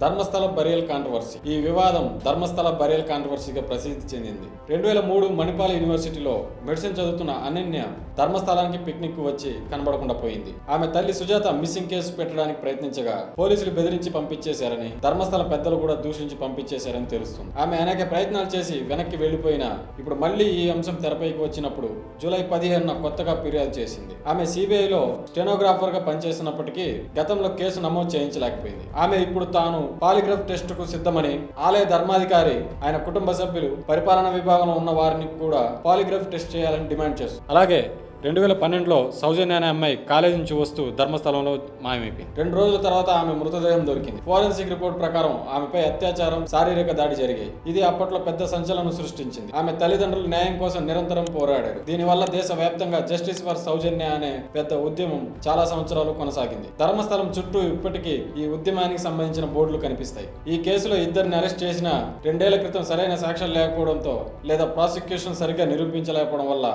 Dharmasthala burial controversy. ఈ వివాదం Dharmasthala burial కాంట్రవర్సీగా ప్రసిద్ధి చెందింది. రెండు వేల మూడు మణిపాల్ యూనివర్సిటీలో మెడిసిన్ చదువుతున్న అనన్య ధర్మస్థలానికి పిక్నిక్ వచ్చి కనబడకుండా పోయింది. ఆమె తల్లి సుజాత మిస్సింగ్ కేసు పెట్టడానికి ప్రయత్నించగా పోలీసులు బెదిరించి పంపించేశారని ధర్మస్థల పెద్దలు కూడా దూషించి పంపించేశారని తెలుస్తుంది. ఆమె అనేక ప్రయత్నాలు చేసి వెనక్కి వెళ్ళిపోయినా ఇప్పుడు మళ్ళీ ఈ అంశం తెరపైకి వచ్చినప్పుడు జూలై పదిహేనున కొత్తగా ఫిర్యాదు చేసింది. ఆమె సిబిఐలో స్టెనోగ్రాఫర్గా గతంలో కేసు నమోదు చేయించలేకపోయింది. ఆమె ఇప్పుడు తాను పాలిగ్రాఫ్ టెస్ట్కు సిద్ధమని ఆలయ ధర్మాధికారి ఆయన కుటుంబ సభ్యులు పరిపాలన విభాగంలో ఉన్న వారిని కూడా పాలిగ్రాఫ్ టెస్ట్ చేయాలని డిమాండ్ చేస్తారు అలాగే రెండు వేల పన్నెండులో సౌజన్య అనే అమ్మాయి కాలేజీ నుంచి వస్తూ ధర్మస్థలంలో మాయమైపోయింది. రెండు రోజుల తర్వాత ఆమె మృతదేహం దొరికింది. ఫోరెన్సిక్ రిపోర్ట్ ప్రకారం ఆమెపై అత్యాచారం శారీరక దాడి జరిగాయి. ఇది అప్పట్లో పెద్ద సంచలనం సృష్టించింది. ఆమె తల్లిదండ్రులు న్యాయం కోసం నిరంతరం పోరాడారు. దీనివల్ల దేశ వ్యాప్తంగా జస్టిస్ ఫర్ సౌజన్య అనే పెద్ద ఉద్యమం చాలా సంవత్సరాలు కొనసాగింది. ధర్మస్థలం చుట్టూ ఇప్పటికీ ఈ ఉద్యమానికి సంబంధించిన బోర్డులు కనిపిస్తాయి. ఈ కేసులో ఇద్దరిని అరెస్ట్ చేసిన రెండేళ్ళ క్రితం సరైన సాక్ష్యాలు లేకపోవడంతో లేదా ప్రాసిక్యూషన్ సరిగ్గా నిరూపించలేకపోవడం వల్ల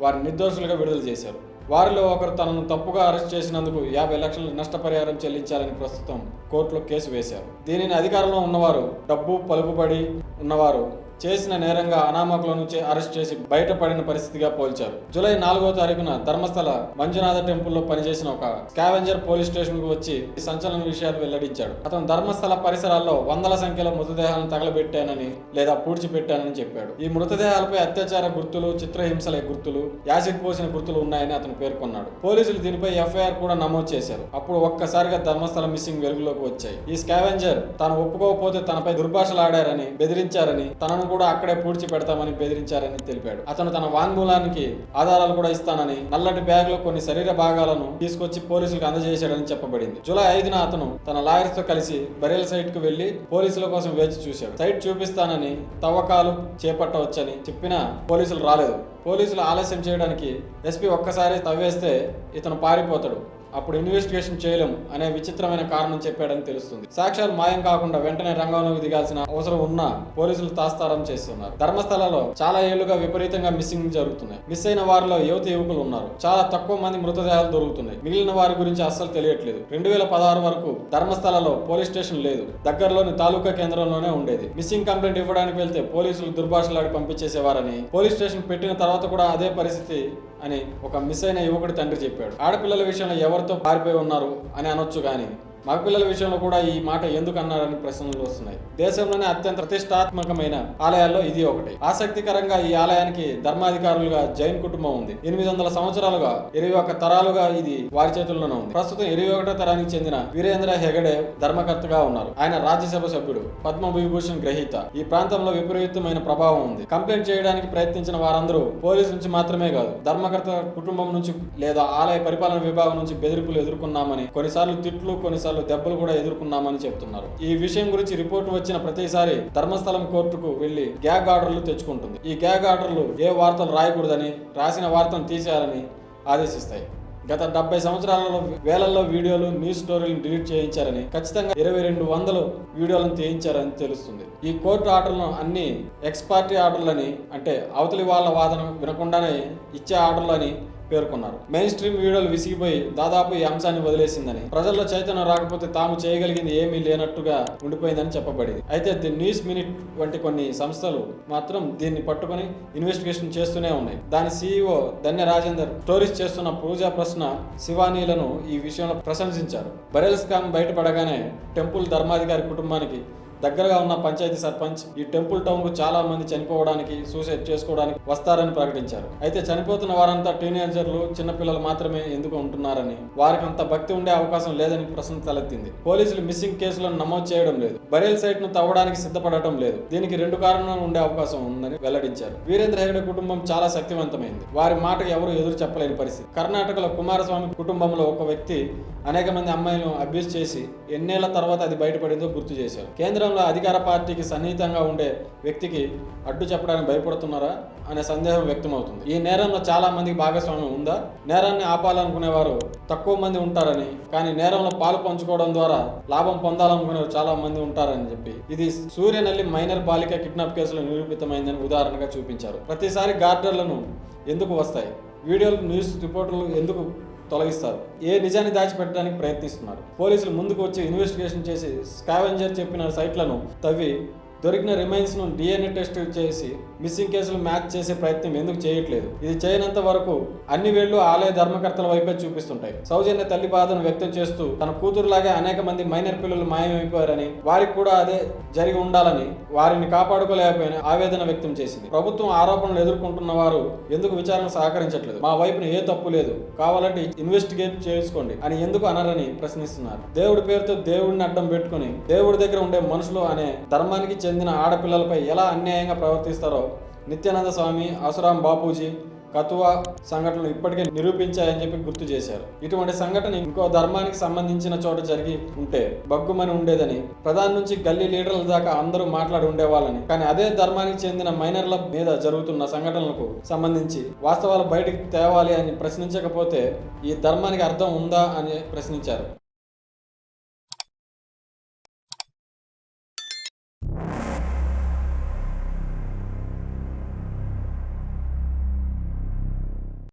వారిని నిర్దోషులుగా విడుదల చేశారు. వారిలో ఒకరు తనను తప్పుగా అరెస్ట్ చేసినందుకు యాభై లక్షల నష్టపరిహారం చెల్లించాలని ప్రస్తుతం కోర్టులో కేసు వేశారు. దీనిని అధికారంలో ఉన్నవారు డబ్బు పలుకుబడి ఉన్నవారు చేసిన నేరంగా అనామకుల నుంచి అరెస్ట్ చేసి బయటపడిన పరిస్థితిగా పోల్చారు. జూలై నాలుగో తారీఖున ధర్మస్థల మంజునాథ టెంపుల్లో పనిచేసిన ఒక స్కావెంజర్ పోలీస్ స్టేషన్కు వచ్చి ఈ సంచలన విషయాలు వెల్లడించాడు. అతను ధర్మస్థల పరిసరాల్లో వందల సంఖ్యలో మృతదేహాలను తగలబెట్టానని లేదా పూడ్చిపెట్టానని చెప్పాడు. ఈ మృతదేహాలపై అత్యాచార గుర్తులు చిత్రహింసల గుర్తులు యాసిడ్ పోసిన గుర్తులు ఉన్నాయని అతను పేర్కొన్నాడు. పోలీసులు దీనిపై ఎఫ్ఐఆర్ కూడా నమోదు చేశారు. అప్పుడు ఒక్కసారిగా ధర్మస్థల మిస్సింగ్ వెలుగులోకి వచ్చాయి. ఈ స్కావెంజర్ తాను ఒప్పుకోకపోతే తనపై దుర్భాషలాడారని బెదిరించారని తనను కూడా అక్కడే పూడ్చి పెడతామని బెదిరించారని తెలిపాడు. అతను తన వాంగ్మూలానికి ఆధారాలు కూడా ఇస్తానని నల్లటి బ్యాగ్లో కొన్ని శరీర భాగాలను తీసుకొచ్చి పోలీసులకు అందజేశాడని చెప్పబడింది. జూలై ఐదున అతను తన లాయర్స్తో కలిసి బరేల్ సైట్కు వెళ్ళి పోలీసుల కోసం వేచి చూశాడు. సైట్ చూపిస్తానని తవ్వకాలు చేపట్టవచ్చని చెప్పినా పోలీసులు రాలేదు. పోలీసులు ఆలస్యం చేయడానికి ఎస్పీ ఒక్కసారి తవ్వేస్తే ఇతను పారిపోతాడు. అప్పుడు ఇన్వెస్టిగేషన్ చేయలేము అనే విచిత్రమైన కారణం చెప్పాడని తెలుస్తుంది. సాక్ష్యాలు మాయం కాకుండా వెంటనే రంగంలోకి దిగాల్సిన అవసరం ఉన్నా పోలీసులు తాస్తారం చేస్తున్నారు. ధర్మస్థలలో చాలా ఏళ్ళుగా విపరీతంగా మిస్సింగ్ జరుగుతున్నాయి. మిస్ అయిన వారిలో యువత యువకులు ఉన్నారు. చాలా తక్కువ మంది మృతదేహాలు దొరుకుతున్నాయి. మిగిలిన వారి గురించి అస్సలు తెలియట్లేదు. రెండు వేల పదహారు వరకు ధర్మస్థలలో పోలీస్ స్టేషన్ లేదు. దగ్గరలోని తాలూకా కేంద్రంలోనే ఉండేది. మిస్సింగ్ కంప్లైంట్ ఇవ్వడానికి వెళ్తే పోలీసులు దుర్భాషలాడి పంపించేసేవారని పోలీస్ స్టేషన్ పెట్టిన తర్వాత కూడా అదే పరిస్థితి అని ఒక మిస్ అయిన యువకుడు తండ్రి చెప్పాడు. ఆడపిల్లల విషయంలో ఎవరితో పారిపోయి ఉన్నారు అని అనొచ్చు కానీ మగపిల్లల విషయంలో కూడా ఈ మాట ఎందుకు అన్నారని ప్రశ్నలు వస్తున్నాయి. దేశంలోనే అత్యంత ప్రతిష్టాత్మకమైన ఆలయాల్లో ఇది ఒకటి. ఆసక్తికరంగా ఈ ఆలయానికి ధర్మాధికారులుగా జైన్ కుటుంబం ఉంది. ఎనిమిది వందల సంవత్సరాలుగా ఇరవై ఒక్క తరాలుగా ఇది వారి చేతుల్లోనే ఉంది. ప్రస్తుతం ఇరవై ఒకటో తరానికి చెందిన వీరేంద్ర హెగడే ధర్మకర్తగా ఉన్నారు. ఆయన రాజ్యసభ సభ్యుడు పద్మ విభూషణ్ గ్రహీత. ఈ ప్రాంతంలో విపరీతమైన ప్రభావం ఉంది. కంప్లైంట్ చేయడానికి ప్రయత్నించిన వారందరూ పోలీసు నుంచి మాత్రమే కాదు ధర్మకర్త కుటుంబం నుంచి లేదా ఆలయ పరిపాలన విభాగం నుంచి బెదిరింపులు ఎదుర్కొన్నామని కొన్నిసార్లు తిట్లు కొన్నిసార్లు దెబ్బలు కూడా ఎదుర్కొన్నామని చెప్తున్నారు. ఈ విషయం గురించి రిపోర్ట్ వచ్చిన ప్రతిసారి ధర్మస్థలం కోర్టుకు వెళ్ళి గ్యాగ్ ఆర్డర్లు తెచ్చుకుంటుంది. ఈ గ్యాగ్ ఆర్డర్లు ఏ వార్తలు రాయకూడదని రాసిన వార్తను తీసేయాలని ఆదేశిస్తాయి. గత డెబ్బై సంవత్సరాలలో వేలల్లో వీడియోలు న్యూస్ స్టోరీలను డిలీట్ చేయించారని ఖచ్చితంగా ఇరవై రెండు వందలు వీడియోలను తీయించారని తెలుస్తుంది. ఈ కోర్టు ఆర్డర్లను అన్ని ఎక్స్ పార్టీ ఆర్డర్లని అంటే అవతలి వాళ్ళ వాదన వినకుండానే ఇచ్చే ఆర్డర్లని పేర్కొన్నారు. మెయిన్ స్ట్రీమ్ వీడియోలు విసిగిపోయి దాదాపు ఈ అంశాన్ని వదిలేసిందని. ప్రజల్లో చైతన్యం రాకపోతే తాము చేయగలిగింది ఏమీ లేనట్టుగా ఉండిపోయిందని చెప్పబడింది. అయితే ది న్యూస్ మినిట్ వంటి కొన్ని సంస్థలు మాత్రం దీన్ని పట్టుకొని ఇన్వెస్టిగేషన్ చేస్తూనే ఉన్నాయి. దాని సీఈఓ ధన్య రాజేందర్ స్టోరీస్ చేస్తున్న పూజా ప్రశ్న శివానీలను ఈ విషయంలో ప్రశంసించారు. బరెల్ స్కామ్ బయటపడగానే టెంపుల్ ధర్మాధికారి కుటుంబానికి దగ్గరగా ఉన్న పంచాయతీ సర్పంచ్ ఈ టెంపుల్ టౌన్కు చాలా మంది చనిపోవడానికి సూసైడ్ చేసుకోవడానికి వస్తారని ప్రకటించారు. అయితే చనిపోతున్న వారంతా టీనేజర్లు చిన్నపిల్లలు మాత్రమే ఎందుకు ఉంటున్నారని వారికి అంత భక్తి ఉండే అవకాశం లేదని ప్రశ్న తలెత్తింది. పోలీసులు మిస్సింగ్ కేసులను నమోదు చేయడం లేదు. బరేల్ సైట్ను తవ్వడానికి సిద్ధపడటం లేదు. దీనికి రెండు కారణాలు ఉండే అవకాశం ఉందని వెల్లడించారు. వీరేంద్ర హెగడే కుటుంబం చాలా శక్తివంతమైంది. వారి మాటకు ఎవరు ఎదురు చెప్పలేని పరిస్థితి. కర్ణాటకలో కుమారస్వామి కుటుంబంలో ఒక వ్యక్తి అనేక మంది అమ్మాయిలను అబ్యూస్ చేసి ఎన్నేళ్ళ తర్వాత అది బయటపడిందో గుర్తు చేశారు. కేంద్రంలో అధికార పార్టీకి సన్నిహితంగా ఉండే వ్యక్తికి అడ్డు చెప్పడానికి భయపడుతున్నారా అనే సందేహం వ్యక్తమవుతుంది. ఈ నేరంలో చాలా మందికి భాగస్వామ్యం ఉందా? నేరాన్ని ఆపాలనుకునేవారు తక్కువ మంది ఉంటారని కానీ నేరంలో పాలు పంచుకోవడం ద్వారా లాభం పొందాలనుకునేవారు చాలా మంది ఉంటారని చెప్పి. ఇది సూర్యనల్లి మైనర్ బాలిక కిడ్నాప్ కేసులో నిరూపితమైందని ఉదాహరణగా చూపించారు. ప్రతిసారి గార్డర్లను ఎందుకు వస్తాయి? వీడియోలు న్యూస్ రిపోర్టర్లు ఎందుకు తొలగిస్తారు. ఏ నిజాన్ని దాచిపెట్టడానికి ప్రయత్నిస్తున్నారు? పోలీసులు ముందుకు వచ్చి ఇన్వెస్టిగేషన్ చేసి స్కావెంజర్ చెప్పిన సైట్లను తవ్వి దొరికిన రిమైన్స్ను డిఎన్ఏ టెస్ట్ చేసి మిస్సింగ్ కేసులు మ్యాచ్ చేసే ప్రయత్నం ఎందుకు చేయట్లేదు? ఇది చేయనంత వరకు అన్ని వేళ్ళు ఆలయ ధర్మకర్తల వైపే చూపిస్తుంటాయి. సౌజన్య తల్లి బాధను వ్యక్తం చేస్తూ తన కూతురులాగే అనేక మంది మైనర్ పిల్లలు మాయమైపోయారని వారికి కూడా అదే జరిగి ఉండాలని వారిని కాపాడుకోలేకపోయిన ఆవేదన వ్యక్తం చేసింది. ప్రభుత్వం ఆరోపణలు ఎదుర్కొంటున్న వారు ఎందుకు విచారణ సహకరించట్లేదు? మా వైపున ఏ తప్పు లేదు. కావాలంటే ఇన్వెస్టిగేట్ చేసుకోండి అని ఎందుకు అనరని ప్రశ్నిస్తున్నారు. దేవుడి పేరుతో దేవుడిని అడ్డం పెట్టుకుని దేవుడి దగ్గర ఉండే మనుషులు అనే ధర్మానికి చెందిన చెందిన ఆడపిల్లలపై ఎలా అన్యాయంగా ప్రవర్తిస్తారో నిత్యానంద స్వామి అసురాం బాపూజీ కతువా సంఘటనలు ఇప్పటికే నిరూపించాయని చెప్పి గుర్తు చేశారు. ఇటువంటి సంఘటన ఇంకో ధర్మానికి సంబంధించిన చోట జరిగి ఉంటే బగ్గుమని ఉండేదని ప్రధాని నుంచి గల్లీ లీడర్ల దాకా అందరూ మాట్లాడి ఉండేవాళ్ళని. కానీ అదే ధర్మానికి చెందిన మైనర్ల మీద జరుగుతున్న సంఘటనలకు సంబంధించి వాస్తవాలు బయటికి తేవాలి అని ప్రశ్నించకపోతే ఈ ధర్మానికి అర్థం ఉందా అని ప్రశ్నించారు.